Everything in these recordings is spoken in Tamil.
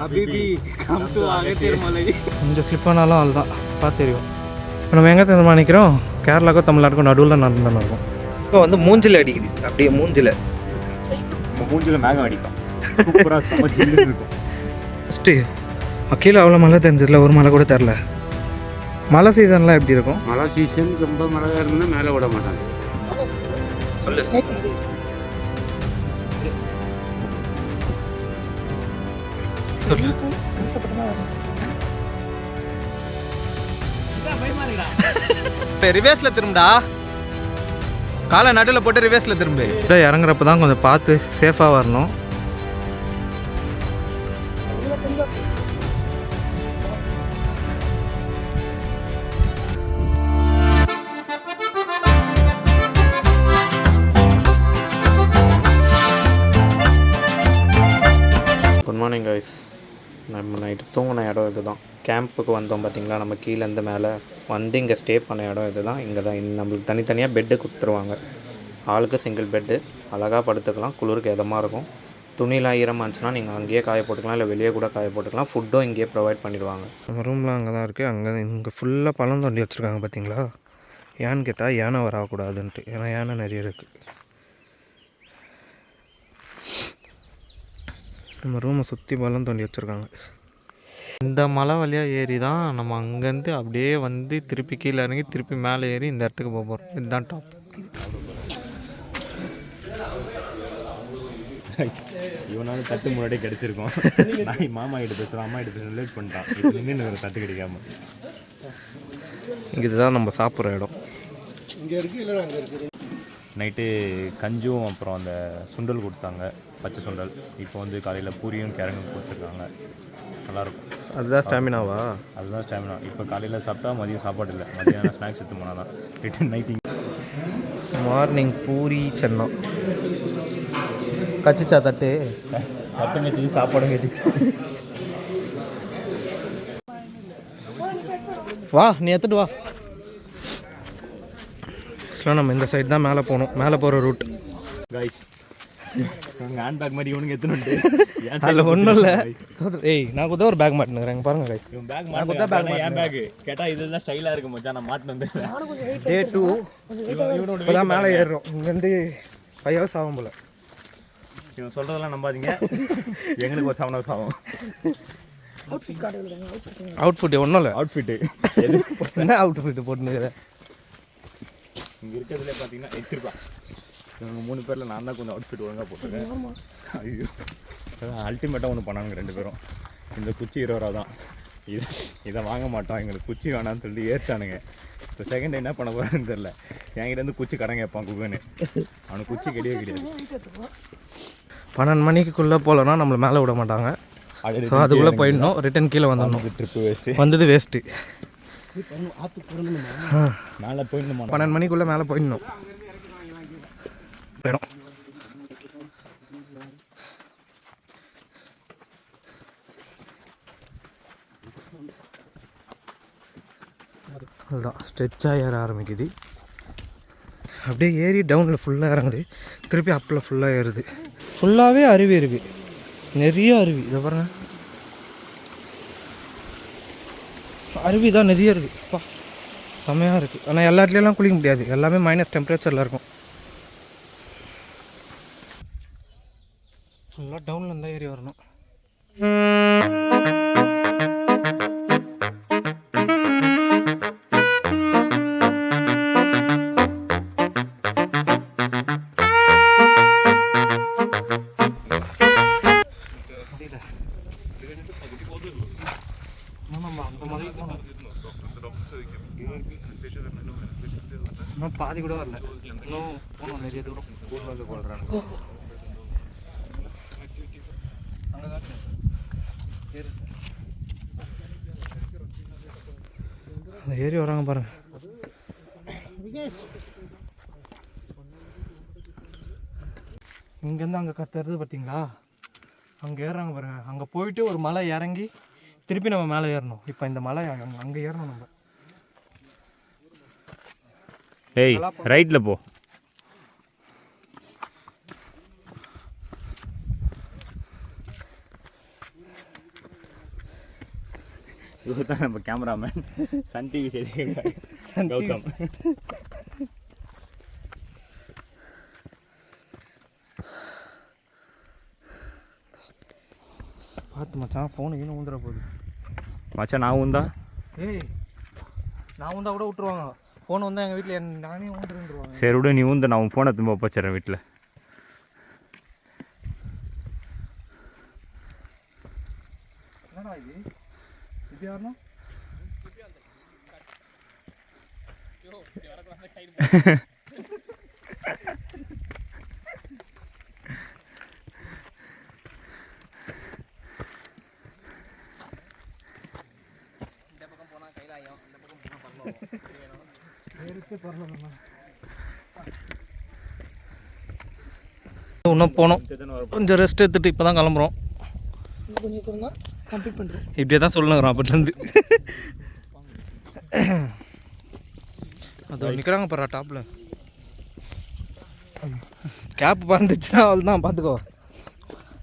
அபிபி கம் டு அகத்தியர் மலை. கொஞ்சம் ஸ்லிப் ஆனாலும் அதுதான். பார்த்து தெரியும் இப்போ நம்ம எங்கே தெரியுமா நிற்கிறோம் கேரளாவுக்கும் தமிழ்நாட்டுக்கும் நடுவில் நடந்து இருக்கும். இப்போ வந்து மூஞ்சில் அடிக்குது. அப்படியே மூஞ்சில். நம்ம மூஞ்சில மேகம் அடிக்கும். சூப்பரா செம்ம இருக்கும். ஃபஸ்ட்டு கீழே அவ்வளோ மழை தெரிஞ்சதில்ல ஒரு மழை கூட தெரில மழை சீசன்லாம் எப்படி இருக்கும்? மழை சீசன் ரொம்ப மழை இருந்தா மேலே விட மாட்டாங்க. சொல்லு. ரிவேஸில் திரும்புடா. காலை நடுவில் போட்டு ரிவேஸில் திரும்பு. இறங்குறப்ப தான் கொஞ்சம் பார்த்து சேஃபாக வரணும். இடம் இது தான் கேம்புக்கு வந்தோம் பார்த்தீங்களா நம்ம கீழேருந்து மேலே வந்து இங்கே ஸ்டே பண்ண இடம் இது தான் இங்கே தான் நம்மளுக்கு தனித்தனியாக பெட்டு கொடுத்துருவாங்க. ஆளுக்கு சிங்கிள் பெட்டு அழகாக படுத்துக்கலாம். குளிருக்கு இதமாக இருக்கும். துணிலாம் ஈரமாக இருந்துச்சுன்னா நீங்கள் அங்கேயே காய போட்டுக்கலாம். இல்லை வெளியே கூட காய போட்டுக்கலாம். ஃபுட்டும் இங்கேயே ப்ரொவைட் பண்ணிடுவாங்க. நம்ம ரூம்லாம் அங்கே தான் இருக்குது அங்கே இங்கே ஃபுல்லாக பழம் தோண்டி வச்சுருக்காங்க பார்த்தீங்களா ஏன்னு கேட்டால் யானை வரக்கூடாதுன்ட்டு. ஏன்னா யானை நிறைய இருக்குது நம்ம ரூமை சுற்றி பழம் தோண்டி வச்சுருக்காங்க. இந்த மலை வழியாக ஏறி தான் நம்ம அங்கேருந்து அப்படியே வந்து திருப்பி கீழே இறங்கி திருப்பி மேலே ஏறி இந்த இடத்துக்கு போக போகிறோம் இதுதான் டாப் இவனால தட்டு முன்னாடியே கிடைச்சிருக்கோம். நான் மாமா கிட்ட பேசுகிறேன் அம்மா கிட்ட பேசுகிறேன் லேட் பண்ணிட்டான் இப்போ நின்று ஒரு தட்டு கிடைக்காம. இங்கே இதுதான் நம்ம சாப்பிட்ற இடம். நைட்டு கஞ்சும் அப்புறம் அந்த சுண்டல் கொடுத்தாங்க. பச்சை சுண்டல். இப்போ வந்து காலையில் பூரியும் கிழங்கும் கொடுத்துருக்காங்க நல்லாயிருக்கும் அதுதான் ஸ்டாமினாவா? அதுதான் ஸ்டாமினா. இப்போ காலையில் சாப்பிட்டா மதியம் சாப்பாடு இல்லை. மதியானம் ஸ்நாக்ஸ் எடுத்து போனால் தான் ரிட்டன் நைட்டிங் மார்னிங் பூரி சென்னம் கச்சிச்சா தட்டு. தட்டும் கட்டிச்சு சாப்பாடும் கட்டிச்சு. வா நீ எடுத்துட்டு வா. ஆக்சுவலாக நம்ம இந்த சைடு தான் மேலே போகணும். மேலே போகிற ரூட் கைஸ் உங்கள் ஹேண்ட் பேக் மாதிரி இவனுங்க எத்தனை அதில் ஒன்றும் இல்லை. ஏய் நான் கூட ஒரு பேக் மாட்டினுக்கிறேன். பாருங்க கைஸ் இவன் பேக் மாட்டேன் என் பேக் கேட்டா இதெல்லாம் ஸ்டைலாக இருக்கு மச்சான். நான் மாட்டினு வந்து டே டூ இப்போ தான் மேலே ஏறுறோம். இங்கேருந்து ஃபைவ் ஹவர்ஸ் ஆகும் போல். இவன் சொல்றதெல்லாம் நம்பாதீங்க. எங்களுக்கு ஒரு செவன் ஹவர்ஸ் ஆகும். அவுட்ஃபிட் ஒன்றும் இல்லை. அவுட்ஃபிட்டு என்ன அவுட்ஃபிட் போட்டுனுக்கிறேன் இங்கே இருக்கிறதுல பார்த்தீங்கன்னா இவங்க மூணு பேரில் நான் தான் கொஞ்சம் அவுட்ஃபிட் ஒழுங்காக போட்டிருக்கேன். ஐயோ. அல்டிமேட்டாக ஒன்று பண்ணானுங்க ரெண்டு பேரும். இந்த குச்சி இருபது ரூபா தான். இது இதை வாங்க மாட்டோம் எங்களுக்கு குச்சி வேணாம்னு சொல்லிட்டு ஏற்றானுங்க. இப்போ செகண்ட் என்ன பண்ண போகிறான்னு தெரில என்கிட்ட இருந்து குச்சி கடன் கேட்பான் குகன்னு. அவனுக்கு குச்சி கிடையவே கிடையாது. பன்னெண்டு மணிக்குள்ளே போகலன்னா நம்மளை மேலே விட மாட்டாங்க. ஸோ அதுக்குள்ளே போயிடணும். ரிட்டன் கீழே வந்துடணும். ட்ரிப்பு வேஸ்ட்டு வந்தது வேஸ்ட்டு மேலே போயிடணுமா? பன்னெண்டு மணிக்குள்ளே மேலே போயிடணும். போயிடும். அதுதான் ஸ்ட்ரெச்சாக ஏற ஆரம்பிக்குது. அப்படியே ஏறி டவுனில் ஃபுல்லாக இறங்குது. திருப்பி அப்பில் ஃபுல்லாக ஏறுது. ஃபுல்லாகவே அருவி இருக்குது நிறைய அருவி. இதை பாருங்க. அருவி தான் நிறைய இருக்குது அப்பா செம்மையாக இருக்குது ஆனால் எல்லா இடத்துலலாம் குளிக்க முடியாது. எல்லாமே மைனஸ் டெம்பரேச்சரில் இருக்கும். ஃபுல்லாக டவுனில் இருந்தால் ஏறி வரணும். அந்த ஏறி வராங்க பாருங்க. இங்கேருந்து அங்கே கத்துறது பார்த்தீங்களா? அங்கே ஏறுறாங்க பாருங்க. அங்கே போயிட்டு ஒரு மலை இறங்கி திருப்பி நம்ம மேலே ஏறணும். இப்போ இந்த மலை அங்கே ஏறணும் நம்ம. ஏய் ரைட்டில் போ. இவர் தான் நம்ம கேமராமேன் சன் டிவி செய்தி கௌதம். பார்த்து மச்சான் ஃபோனு இன்னும் ஊந்துட போகுது. மச்சான் நான் உந்தா ஏய் நான் வந்தால் கூட விட்டுருவாங்க. ஃபோன் வந்தால் எங்கள் வீட்டில் நானே ஊந்துருந்துருவாங்க சரி விடு நீ உந்து நான் உன் ஃபோனை திரும்ப வச்சிடறேன் வீட்டில் என்னடா இது இது யாருன்னா இன்னும் போனோம் கொஞ்சம் ரெஸ்ட் எடுத்துட்டு இப்போ தான் கிளம்புறோம். கொஞ்சம் கம்ப்ளீட் பண்ணுறோம் இப்படியே தான் சொல்லுங்கிறோம் அப்போட்லேருந்து அது நிற்கிறாங்க பாரா டாப்பில் கேப் பறந்துச்சுன்னா அவள் தான் பார்த்துக்கோ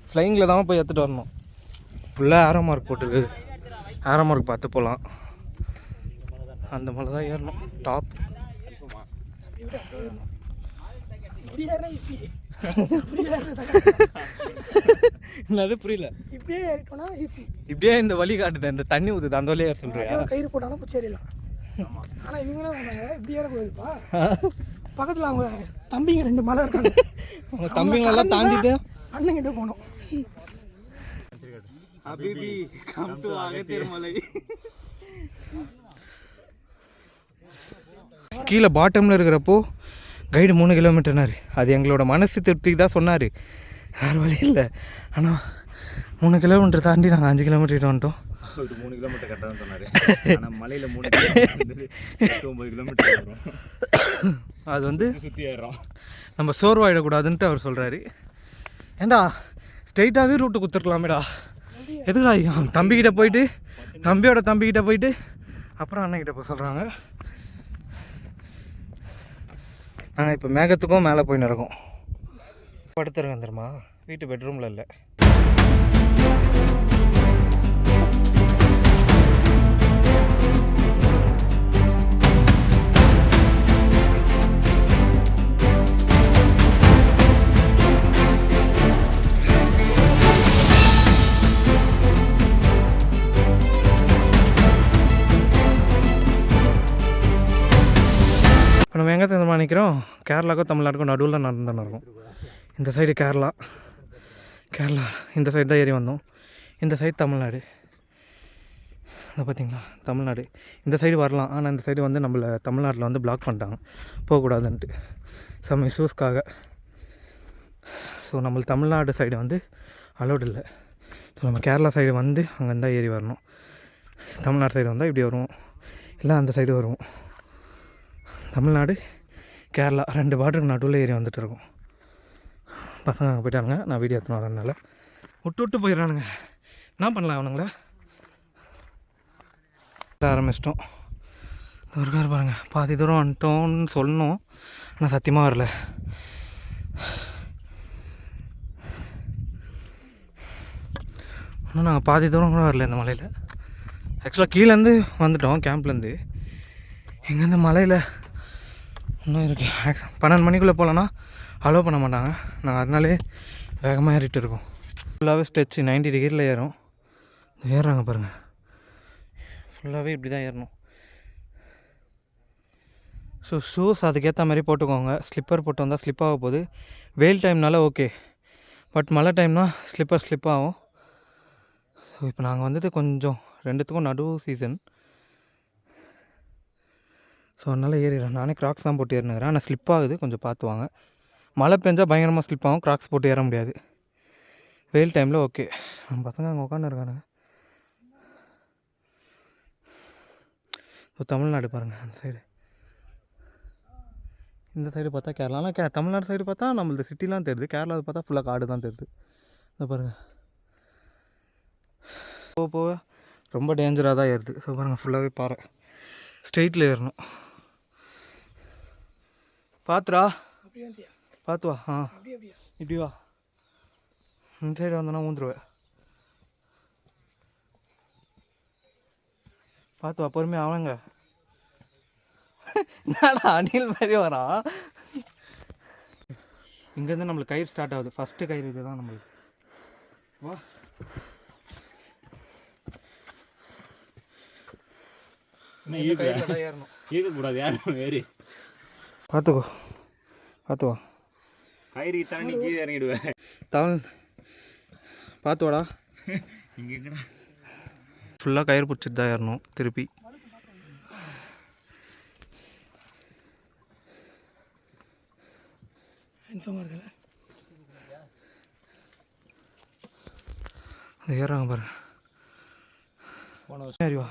ஃப்ளைங்கில் தான் போய் எடுத்துகிட்டு வரணும். ஃபுல்லாக ஆரோ மார்க் போட்டிருக்கு. ஆரோ மார்க் பார்த்து போகலாம் அந்த மலை தான் ஏறணும். டாப் என்னது புரியல? இப்படியே ஏறிட்டோம்னா ஈஸி இப்படியே இந்த வழி காட்டுது இந்த தண்ணி ஊற்றுது அந்த வழியாக சொல்கிறியா கயிறு போட்டாலும் சேரிடலாம் ஆனால் இவங்க என்ன பண்ணாங்க இப்படி ஏறக்கூடாதுப்பா பக்கத்தில் அவங்க தம்பிங்க ரெண்டு மலை இருக்காங்க. உங்கள் தம்பிங்களெல்லாம் தாண்டிட்டு? அண்ணங்கிட்ட போனோம். அபிபி கம் டு அகத்தியர்மலை கீழே பாட்டமில் இருக்கிறப்போ கைடு மூணு கிலோமீட்டர்னாரு அது எங்களோட மனசு திருப்திக்கு தான் சொன்னார். வேறு வழி இல்லை. ஆனால் மூணு கிலோமீட்டர் தாண்டி நாங்கள் அஞ்சு கிலோமீட்டர் வந்துட்டோம். ஒரு மூணு கிலோமீட்டர் கரெக்டாக சொன்னார். ஆனால் மலையில் மூணு கிலோமீட்டர் ஒம்பது கிலோமீட்டர் வரும் அது வந்து சுற்றி ஏறுறோம். நம்ம சோர்வாயிடக்கூடாதுன்ட்டு அவர் சொல்கிறாரு ஏண்டா ஸ்ட்ரைட்டாகவே ரூட்டு குத்துருக்கலாமேடா எதுக்குடா தம்பிக்கிட்ட போயிட்டு தம்பியோட தம்பிக்கிட்ட போயிட்டு அப்புறம் அண்ணன்கிட்ட போய் சொல்கிறாங்க நாங்கள் இப்போ மேகத்துக்கும் மேலே போய் இருக்கோம் படுத்துருக்கேன் தெரியுமா? வீட்டு பெட்ரூமில் இல்லை. எங்கே தெரியுமா நிற்கிறோம் கேரளாவுக்கும் தமிழ்நாட்டுக்கும் நடுவில் நடந்துன்னு இருக்கும் இந்த சைடு கேரளா. கேரளா இந்த சைடு தான் ஏறி வந்தோம். இந்த சைடு தமிழ்நாடு. இதை பார்த்திங்களா? தமிழ்நாடு. இந்த சைடு வரலாம். ஆனால் இந்த சைடு வந்து நம்மளை தமிழ்நாட்டில் வந்து பிளாக் பண்ணிட்டாங்க. போகக்கூடாதுன்ட்டு. சம் இஷ்யூஸ்க்காக. ஸோ நம்மளுக்கு தமிழ்நாடு சைடு வந்து அலோடு இல்லை. ஸோ நம்ம கேரளா சைடு வந்து அங்கே இருந்தால் ஏறி வரணும். தமிழ்நாடு சைடு வந்தால் இப்படி வருவோம். இல்லை அந்த சைடு வருவோம். தமிழ்நாடு கேரளா ரெண்டு பார்டருக்கு நடுவில் ஏறி வந்துட்டு இருக்கோம். பசங்க அங்கே போயிட்டானுங்க. நான் வீடியோ எடுத்துன்னு வரனால விட்டு விட்டு போயிடறானுங்க. என்ன பண்ணலாம் அவனுங்கள? ஆரம்பிச்சிட்டோம். இருக்காரு பாருங்க. பாதி தூரம் வந்துட்டோம்னு சொல்லணும் ஆனால் சத்தியமாக வரல. இன்னும் நாங்கள் பாதி தூரம் கூட வரல இந்த மலையில். ஆக்சுவலாக கீழேருந்து வந்துட்டோம் கேம்ப்லேருந்து இங்கேருந்து மலையில் இன்னும் இருக்குது பன்னெண்டு மணிக்குள்ளே போகலன்னா அலோவ் பண்ண மாட்டாங்க. நாங்கள் அதனாலே வேகமாக ஏறிட்டு இருக்கோம். ஃபுல்லாகவே ஸ்ட்ரெச்சு நைன்டி டிகிரியில் ஏறும் ஏறுறாங்க பாருங்கள் ஃபுல்லாகவே இப்படி தான் ஏறணும். ஸோ ஷூஸ் அதுக்கேற்ற மாதிரி போட்டுக்கோங்க. ஸ்லிப்பர் போட்டு வந்தால் ஸ்லிப் ஆக போகுது. வெயில் டைம்னால ஓகே பட் மழை டைம்னால் ஸ்லிப்பர் ஸ்லிப் ஆகும். ஸோ இப்போ நாங்கள் வந்தது கொஞ்சம் ரெண்டுத்துக்கும் நடு சீசன் ஸோ அதனால் ஏறிடுறேன். நானே கிராக்ஸ் தான் போட்டு ஏறினுக்கிறேன். ஆனால் ஸ்லிப் ஆகுது. கொஞ்சம் பார்த்து வாங்க. மழை பெஞ்சால் பயங்கரமாக ஸ்லிப் ஆகும். கிராக்ஸ் போட்டு ஏற முடியாது. வெயில் டைமில் ஓகே நம்ம பசங்க அங்கே உட்காந்துருக்கானுங்க ஸோ தமிழ்நாடு பாருங்கள் அந்த சைடு இந்த சைடு பார்த்தா கேரளா. ஆனால் கே தமிழ்நாடு சைடு பார்த்தா நம்மளது சிட்டிலாம் தெரியுது. கேரளாவில் பார்த்தா ஃபுல்லாக காடு தான் தெரியுது. இந்த பாருங்கள் போக போக ரொம்ப டேஞ்சராக தான் ஏறுது. ஸோ பாருங்கள் ஃபுல்லாகவே பாறை. ஸ்ட்ரெயிட்டில் ஏறணும். வந்தியா? பார்த்து வா ஆ. இப்படி வா. இந்த சைடு வந்தோன்னா ஊந்துருவேன் பார்த்து வா பொறுமையாக அவனுங்க என்னடா அணில் மாதிரி வரான். இங்கேருந்து நம்மளுக்கு கயிறு ஸ்டார்ட் ஆகுது. ஃபஸ்ட்டு கயிறு இதுதான் நம்மளுக்கு. வா. தான் ஏறணும். ஈர்க்கக்கூடாது யாரும் ஏறி. பார்த்துக்கோ பார்த்து வா கயிறு தாண்டி கீழே இறங்கிடுவேன் தவள். பார்த்து வாடா இங்கே எங்கடா ஃபுல்லாக கயிறு பிடிச்சிட்டு தான் ஏறணும் திருப்பி. ஹேண்ட்ஸமாக இருக்குல்ல அது ஏறாங்க பாரு. போன வருஷம். சரி வா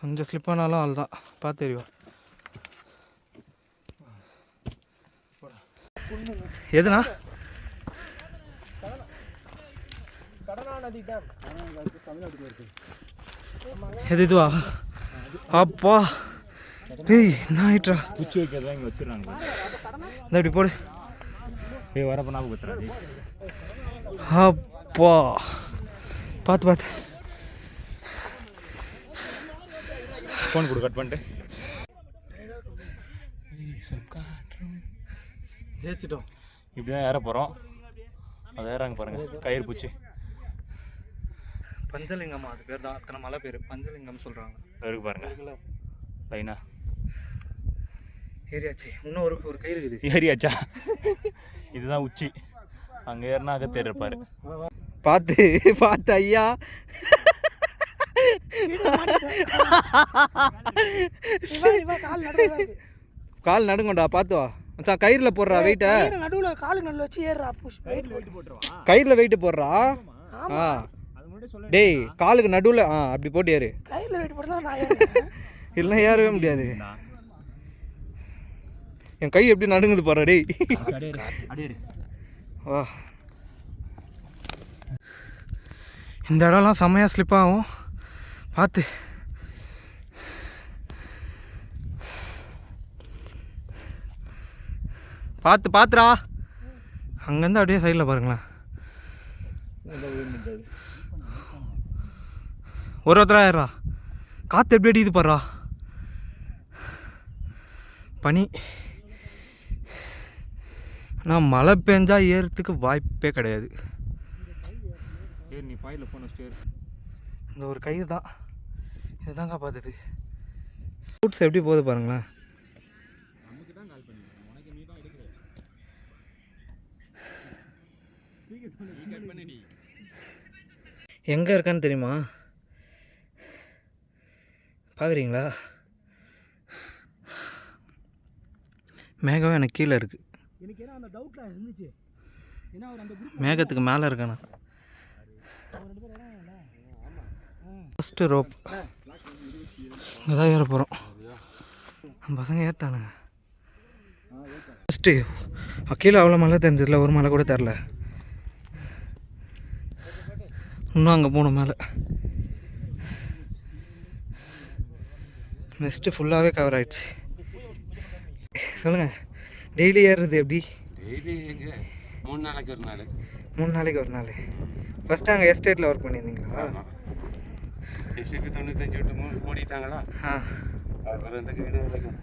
கொஞ்சம் ஸ்லிப் ஆனாலும் அவள் தான் பார்த்து எறிவா எதுனா? எது இதுவா? அப்பா. டேய் ஆயிட்ரா குச்சி வைக்கிறதா இங்கே வச்சிடறாங்க இந்த இப்படி போடு. ஏய் வரப்போ ஞாபகம் அப்பா. பார்த்து பார்த்து ஃபோன் கொடு கட் பண்ணிட்டு. ஜெயிச்சிட்டோம். இப்படி தான் ஏற போகிறோம் அது ஏறாங்க பாருங்க. கயிறு பூச்சி பஞ்சலிங்கம்மா அது பேர் தான். அத்தனை மலை பேர். பஞ்சலிங்கம் சொல்கிறாங்க இருக்கு பாருங்க. லைனா ஏரியாச்சு இன்னும் ஒரு ஒரு கயிறு இருக்குது. ஏறியாச்சா? இதுதான் உச்சி. அங்கே ஏறினா அகத்தேர் இருப்பார் பார்த்து பார்த்து ஐயா. கால் நடுங்கண்டா பார்த்து வா. மச்சான் கயிறில் போடுறா வெயிட்டை கயிறு நடுவில் காலுக்கு நடுவில் வச்சு ஏறுறா புஷ் வெயிட் போட்டு. கயிறில் வெயிட்டு போடுறா? ஆ. டேய் காலுக்கு நடுவில் ஆ அப்படி போட்டு ஏறு. கையில் வெயிட் தான் நான் ஏறுறேன். இல்லைன்னா ஏறவே முடியாது. என் கை எப்படி நடுங்குது பாரு டேய். வா. இந்த இடம்லாம் செம்மையாக ஸ்லிப் ஆகும். பார்த்து. பார்த்து பார்த்துடா. அங்கேருந்து அப்படியே சைடில் பாருங்களேன். ஒரு ஒருத்தரா ஏறா காற்று எப்படி அடிக்குது பாருடா. பனி. ஆனால் மழை பெஞ்சா ஏறத்துக்கு வாய்ப்பே கிடையாது. நீ பாயில் ஏறு. இந்த ஒரு கயிறு தான். இதுதான் காப்பாத்துது ரூட்ஸ் எப்படி போகுது பாருங்களேன். எங்கே இருக்கான்னு தெரியுமா? பார்க்குறீங்களா மேகம் எனக்கு கீழே இருக்குது எனக்கு ஏன்னா அந்த டவுட்டில் இருந்துச்சு. ஏன்னா அவர் அந்த மேகத்துக்கு மேலே இருக்கானே ஃபஸ்ட்டு ரோப் இங்கே தான் ஏற போகிறோம் பசங்க ஏறிட்டானுங்க ஃபஸ்ட்டு கீழே அவ்வளோ மழை தெரிஞ்சதில்ல. ஒரு மழை கூட தெரில. இன்னும் அங்கே போகணும் மேலே. நெக்ஸ்ட்டு ஃபுல்லாகவே கவர் ஆயிடுச்சு. சொல்லுங்கள் டெய்லி ஏறுறது எப்படி? டெய்லி மூணு நாளைக்கு ஒரு நாள். மூணு நாளைக்கு ஒரு நாள். ஃபஸ்ட்டு அங்கே எஸ்டேட்டில் ஒர்க் பண்ணியிருந்தீங்களா? டிஸ்ட்ரிக்ட் தொண்ணூத்தஞ்சு விட்டு மூ மூடிட்டாங்களா? ஆ. அப்புறம் இந்த வீடு வேலைக்கும்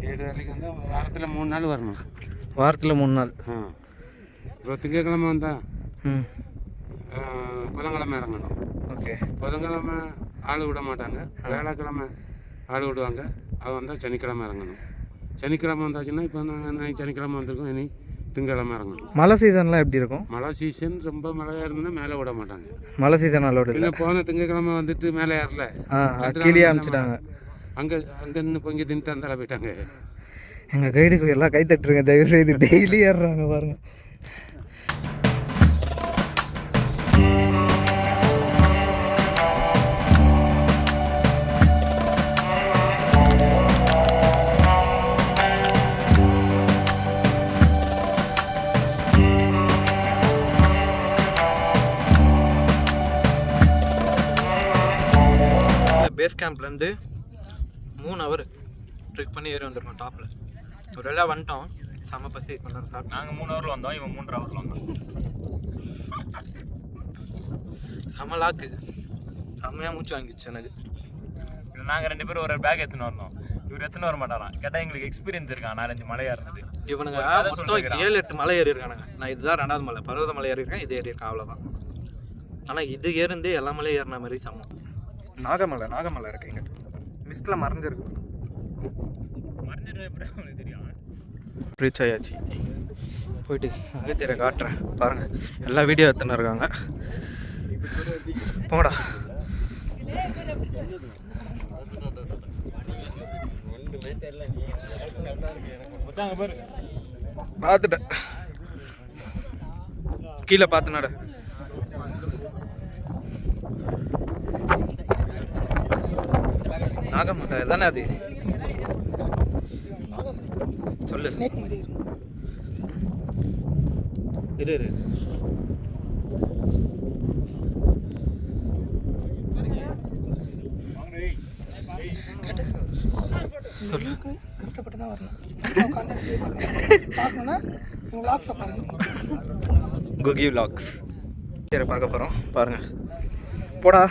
வீடு வேலைக்கு வந்து வாரத்தில் மூணு நாள் வரணும். வாரத்தில் மூணு நாள். ஆ. இப்போ திங்கக்கிழமை வந்தால் ம். புதன்கிழமை இறங்கணும். ஓகே. புதன்கிழமை ஆள் விட மாட்டாங்க. வேலைக்கிழமை ஆள் விடுவாங்க. அது வந்தால் சனிக்கிழமை இறங்கணும். சனிக்கிழமை வந்தாச்சுன்னா இப்போ நாங்கள் சனிக்கிழமை வந்திருக்கோம். இனி திங்கக்கிழமை இறங்கணும். மழை சீசன்லாம் எப்படி இருக்கும்? மழை சீசன் ரொம்ப மழையாக இருந்ததுன்னா மேலே விட மாட்டாங்க. மழை சீசன் அலோடு இல்லை. இல்லை போன திங்கக்கிழமை வந்துட்டு மேலே ஏறல. கீழே அனுப்பிச்சிட்டாங்க அங்கே அங்கே நின்று பொங்கி தின்ட்டு அந்தால போயிட்டாங்க. எங்கள் கைடுக்கு எல்லாம் கை தட்டுருங்க தயவு செய்து டெய்லி ஏறுறாங்க பாருங்க. பேஸ் கேம்ப்லேருந்து மூணு ஹவர் ட்ரிக் பண்ணி ஏறி வந்துருக்கோம் டாப்பில் ஒரு வேளை வந்துட்டோம் செம்ம பசி நேரம் சாப்பிட்டோம் நாங்கள் மூணு ஹவரில் வந்தோம் இவன் மூன்றரை ஹவரில் வந்தான். செம்ம லாக்கு செம்மையாக மூச்சு வாங்கிடுச்சு எனக்கு. நாங்கள் ரெண்டு பேரும் ஒரு பேக் எடுத்துன்னு வரணும் இவர் எடுத்துன்னு வர மாட்டாராம். கேட்டால் எங்களுக்கு எக்ஸ்பீரியன்ஸ் இருக்கான் நாலஞ்சு மலையாக இருந்தது இவனுங்க மொத்தம். ஏழு எட்டு மலை ஏறி இருக்கானுங்க நான் இதுதான் ரெண்டாவது மலை பர்வத மலை ஏறி இருக்கேன் இது ஏறி இருக்கேன் அவ்வளோதான் ஆனால் இது ஏறிந்து எல்லா மலையும் ஏறின மாதிரி சமம் நாகமலை நாகமலை இருக்கு இங்கே. மிஸ்டில் மறைஞ்சிருக்கு. ரீச் ஆயாச்சு. போயிட்டு அகத்தியரை காட்டுறேன். பாருங்கள் எல்லா வீடியோ எடுத்துன்னு இருக்காங்க. பாரு பார்த்துட்டேன். கீழே பார்த்து நட நாகமலை தானே அது? சொல்லு. இரு இரு. சொல்லுக்கு கஷ்டப்பட்டு தான் வரணும் உட்காந்து போய் பார்க்கணும். பார்க்கணுன்னா உங்கள் லாக்ஸை பாருங்கள் குகி விலாக்ஸ் சரி பார்க்க போகிறோம் பாருங்கள் போடா.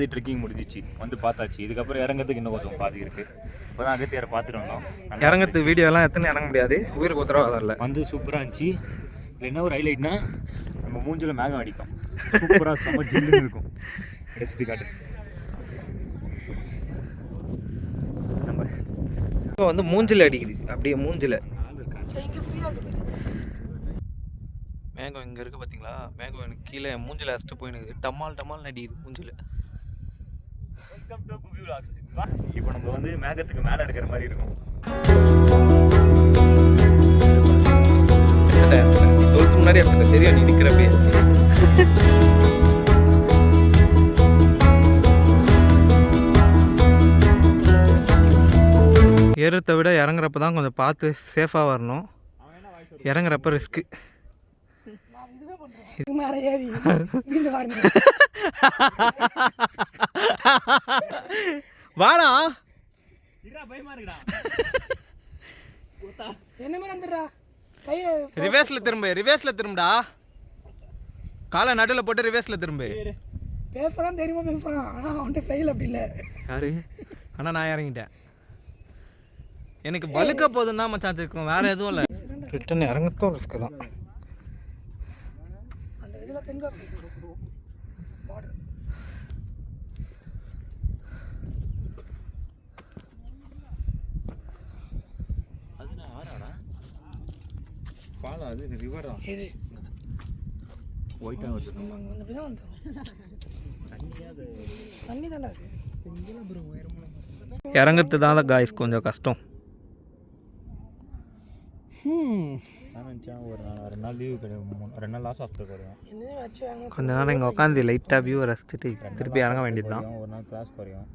பாதி ட்ரெக்கிங் முடிஞ்சிச்சு. வந்து பார்த்தாச்சு. இதுக்கப்புறம் இறங்கிறதுக்கு இன்னும் கொஞ்சம் பாதி இருக்கு. இப்போ தான் அகத்தியாரை பார்த்துட்டு வந்தோம். நல்லா இறங்கத்து வீடியோலாம் எத்தனை இறங்க முடியாது? உயிருக்கு உத்தரவாதம் இல்லை. வந்து சூப்பராக இருந்துச்சு. என்ன ஒரு ஹைலைட்னா நம்ம மூஞ்சில மேகம் அடிக்கும். சூப்பராக செம்ம ஜில்லுன்னு இருக்கும். எடுத்து காட்டு. நம்ம இப்போ வந்து மூஞ்சில் அடிக்குது. அப்படியே மூஞ்சில். இருக்குது மேகம் இங்கே இருக்குது பார்த்தீங்களா மேகம் எனக்கு கீழே மூஞ்சில் அடிச்சுட்டு போயினுக்குது டமால் டமால் அடிக்குது மூஞ்சில். இப்போ நம்ம வந்து மேகத்துக்கு மேலே இருக்கிற மாதிரி இருக்கும். முன்னாடி எனக்கு தெரியும் நீ நிற்கிறப்பே ஏறுறதை விட இறங்குறப்ப தான் கொஞ்சம் பார்த்து சேஃபாக வரணும். இறங்குறப்ப ரிஸ்க்கு நான் இதுவே பண்ணுறேன் வாடா. என்ன மாதிரி வந்துடுறா? கையில் ரிவேர்ஸில் திரும்ப ரிவேர்ஸில் திரும்புடா. காலை நடுவில் போட்டு ரிவேர்ஸில் திரும்பு. பேசுகிறான் தெரியுமா பேசுகிறான் ஆனால் அவன்கிட்ட ஃபெயில் அப்படி இல்லை. யாரு? ஆனால் நான் இறங்கிட்டேன். எனக்கு வலுக்க போதும் தான் மச்சான் இருக்கும் வேற எதுவும் இல்லை. ரிட்டன் இறங்கத்தும் தான். அந்த இதில் தென்காசி. பாலா அது ரிவர் தான் இது ஒயிட்டாக வருது நம்ம அங்கே வந்து இப்படி தான் வந்துடும் தண்ணி தானே அது? இறங்குறது தான் காய்ஸ் கொஞ்சம் கஷ்டம். நான் நினச்சேன் ஒரு நாள் ரெண்டு நாள் லீவு கிடையாது. ரெண்டு நாள் லாஸ் ஆஃப்டர் வருவேன் என்ன வச்சு வாங்க? கொஞ்ச நேரம் இங்கே உட்காந்து லைட்டாக வியூ ரசிச்சுட்டு திருப்பி இறங்க வேண்டியது தான் ஒரு நாள் கிளாஸ் குறையும்.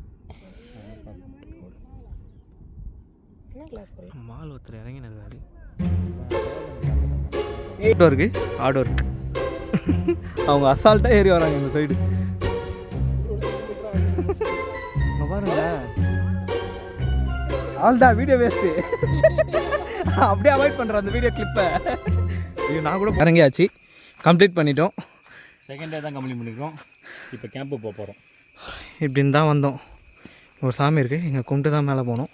என்ன கிளாஸ் வரையும் மால் ஒருத்தர் இறங்கினாரு ஆட் ஒர்க்கு ஆட் ஒர்க் அவங்க அசால்ட்டாக ஏறி வராங்க இந்த சைடு பாருங்க. ஆல் தான் வீடியோ வேஸ்ட்டு அப்படியே அவாய்ட் பண்ணுறேன் அந்த வீடியோ கிளிப்பை ஐயோ நான் கூட இறங்கியாச்சு. கம்ப்ளீட் பண்ணிட்டோம். செகண்ட் டே தான் கம்ப்ளீட் பண்ணிக்கிறோம் இப்போ கேம்ப்பு போக போகிறோம் இப்படின்னு தான் வந்தோம். ஒரு சாமி இருக்குது இங்கே கும்பிட்டு தான் மேலே போனோம்.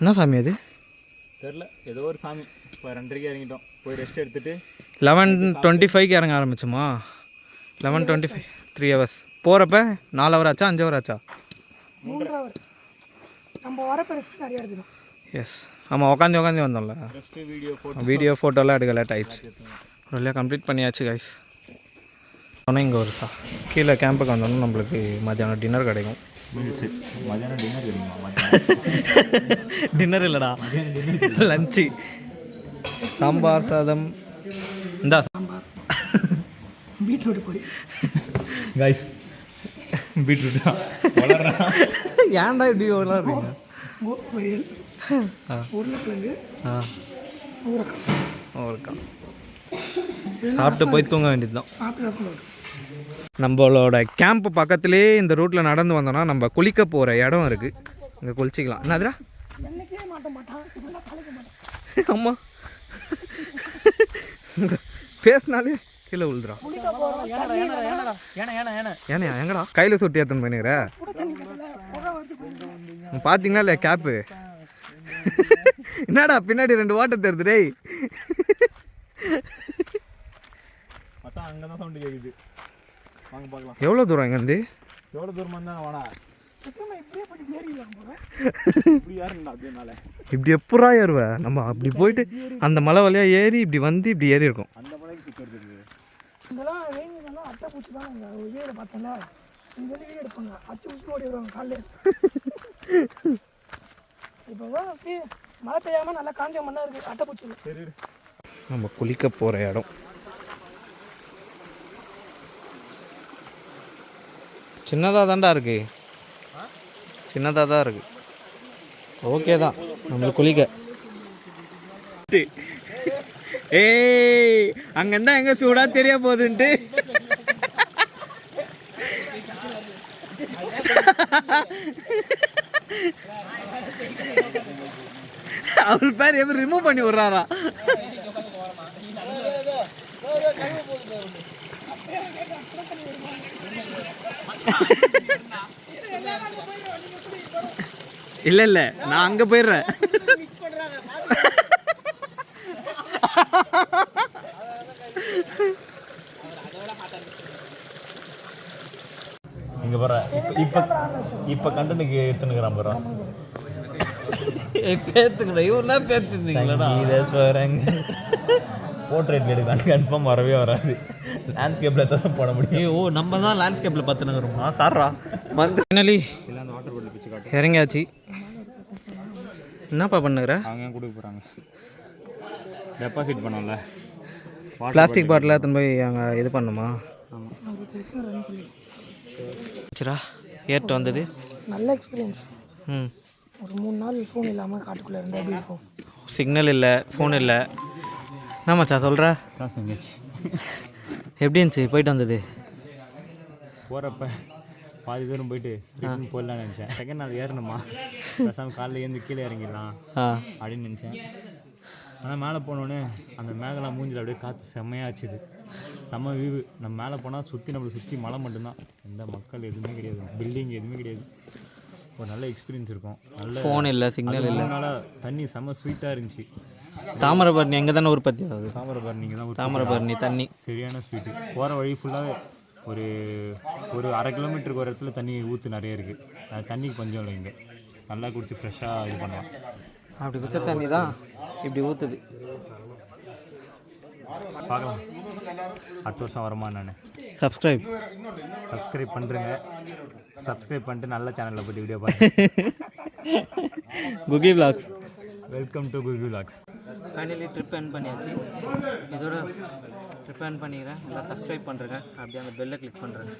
என்ன சாமி அது? தெரில ஏதோ ஒரு சாமி. இப்போ ரெண்டரைக்கு இறங்கிட்டோம். போய் ரெஸ்ட் எடுத்துட்டு லெவன் டுவெண்ட்டி ஃபைவ்க்கு இறங்க ஆரம்பிச்சோமா? Eleven twenty five three hours போகிறப்ப நாலு ஹவர் ஆச்சா அஞ்சு ஹவர் ஆச்சா? மூன்றரை அவர் நம்ம வரப்போ ரெஸ்ட் நிறையா எடுத்துடும் எஸ் ஆமாம் உட்காந்து உட்காந்து வந்தோம்ல. வீடியோ ஃபோட்டோ வீடியோ ஃபோட்டோலாம் எடுக்க லேட் ஆயிடுச்சு ஒரு கம்ப்ளீட் பண்ணியாச்சு கைஸ் ஆனால் இங்கே ஒரு சா கீழே கேம்புக்கு வந்தோம்னா நம்மளுக்கு மத்தியானம் டின்னர் கிடைக்கும். மதியானம் டின்னர் டின்னர் இல்லைடா. லஞ்சு சாம்பார் சாதம். இந்தா. பீட்ரூட் போய். கைஸ் பீட்ரூட் வளர்றான் ஏன்டா இப்படி பொரியல் உருளைக்கிழங்கு. ஆ. ஊரக்காய் ஒருக்கா சாப்பிட்டு போய் தூங்க வேண்டியது தான் சாப்பிட்டு நம்மளோட கேம்ப் பக்கத்துலேயே இந்த ரூட்டில் நடந்து வந்தோம்னா நம்ம குளிக்க போகிற இடம் இருக்குது இங்கே குளிச்சிக்கலாம். என்னதுடா? என்னைக்கே ஆமாம் பேசினாலே கீழே விழுதுடா ஏனையா எங்கடா? கையில் சுட்டி ஏற்றன் பண்ணிக்கிற பார்த்தீங்களா இல்லையா கேப்பு என்னடா பின்னாடி ரெண்டு வாட்டர் தருது டேய். அங்கே தான் சவுண்டு கேட்குது வாங்க பார்க்கலாம். எவ்வளோ தூரம் இங்கேருந்து? எவ்வளோ தூரமாக இருந்தால் வாடா? போல. இப்படி எப்படா ஏறுவ? நம்ம அப்படி போயிட்டு அந்த மலை வழியாக ஏறி இப்படி வந்து இப்படி ஏறி இருக்கும். அந்த மலைக்கு இதெல்லாம் வேங்கெல்லாம் அட்டை பூச்சி தான் பார்த்தேன்ல. இங்கே வந்து வீடியோ எடுப்பாங்க. அச்சு உச்சு ஓடி வருவாங்க காலையில். இப்போ தான் see, மழை பெய்யாமல் நல்லா காஞ்ச மண்ணாக இருக்குது அட்டை பூச்சி சரி நம்ம குளிக்க போகிற இடம். சின்னதாக தான்டா இருக்கு. சின்னதாக தான் இருக்கு. ஓகே தான். நம்மளுக்கு குளிக்க. ஏய் அங்கேருந்தா எங்கே சூடாக தெரிய போகுதுன்ட்டு. அவர் பேர் எப்படி ரிமூவ் பண்ணி விட்றாரா? இல்ல இல்ல. நான் அங்க போயிடுறேன். இங்கே போகிற இப்போ இப்போ கண்டனுக்கு எடுத்துனுக்குறான் போகிறோம் பேத்துங்கடா இவரெல்லாம் ஈரேஸ்வரங்க போர்ட்ரேட் எடுக்கலாம் கன்ஃபார்ம் வரவே வராது. லேண்ட்ஸ்கேப்பில் தான் போட முடியும். ஓ நம்ம தான் லேண்ட்ஸ்கேப்பில் பார்த்துனுக்குறோம் ஆ சார்ரா வந்து ஃபைனலி இல்லை அந்த வாட்டர் பாட்டில் பிச்சு காட்டு. இறங்கியாச்சு. என்னப்பா பண்ணுகிற? அவங்க கொடுக்க போகிறாங்க டெபாசிட் பண்ணோம்ல. பிளாஸ்டிக் பாட்டில் எடுத்துன்னு போய் அங்கே இது பண்ணுமா? சரிடா ஏற்று வந்தது. நல்ல எக்ஸ்பீரியன்ஸ் ம். ஒரு மூணு நாள் ஃபோன் இல்லாமல் காட்டுக்குள்ளே இருந்தால் எப்படி இருக்கும்? சிக்னல் இல்லை ஃபோன் இல்லை. என்ன மச்சா சொல்கிற காசு எங்கேயாச்சு? எப்படி இருந்துச்சு? போயிட்டு வந்தது? போகிறப்ப பாதி தூரம் போயிட்டு ரிட்டன் நினச்சேன். செகண்ட் நாள் ஏறணுமா? பேசாமல் காலைல ஏந்து கீழே இறங்கிடலாம் அப்படின்னு நினச்சேன். ஆனால் மேலே போனோடனே அந்த மேகலாம் மூஞ்சில் அப்படியே காற்று செம்மையாச்சுது செம்ம வியூ நம்ம மேலே போனால் சுற்றி நம்மளை சுற்றி மலை மட்டும்தான். எந்த மக்கள் எதுவுமே கிடையாது. பில்டிங் எதுவுமே கிடையாது. ஒரு நல்ல எக்ஸ்பீரியன்ஸ் இருக்கும். நல்ல ஃபோன் இல்லை சிக்னல் இல்லை. தண்ணி செம்ம ஸ்வீட்டாக இருந்துச்சு. தாமிரபரணி எங்கே தானே உற்பத்தி ஆகுது? தாமிரபரணி நீங்கள் தான் தாமிரபரணி தண்ணி. சரியான ஸ்வீட்டு போகிற வழி ஃபுல்லாகவே ஒரு ஒரு அரை கிலோமீட்டருக்கு ஒரு இடத்துல தண்ணி ஊற்று நிறைய இருக்குது அது தண்ணிக்கு பஞ்சம் இல்லை இங்கே. நல்லா குடிச்சு ஃப்ரெஷ்ஷாக இது பண்ணலாம். அப்படி குச்ச தண்ணி தான் இப்படி ஊற்றுது பார்க்கலாம். அடுத்த வருஷம் வருமா நான் சப்ஸ்கிரைப் சப்ஸ்கிரைப் பண்ணுறேங்க சப்ஸ்கிரைப் பண்ணிட்டு நல்ல சேனலில் போய்ட்டு வீடியோ பாருங்க. Kuki vlogs welcome to Kuku vlogs finally trip என் பண்ணியாச்சு. இதோட ட்ரிப் என் பண்ணிக்கிறேன். நல்லா சப்ஸ்கிரைப் பண்ணுறேன் அப்படியே அந்த பெல்லை கிளிக் பண்ணுறேன்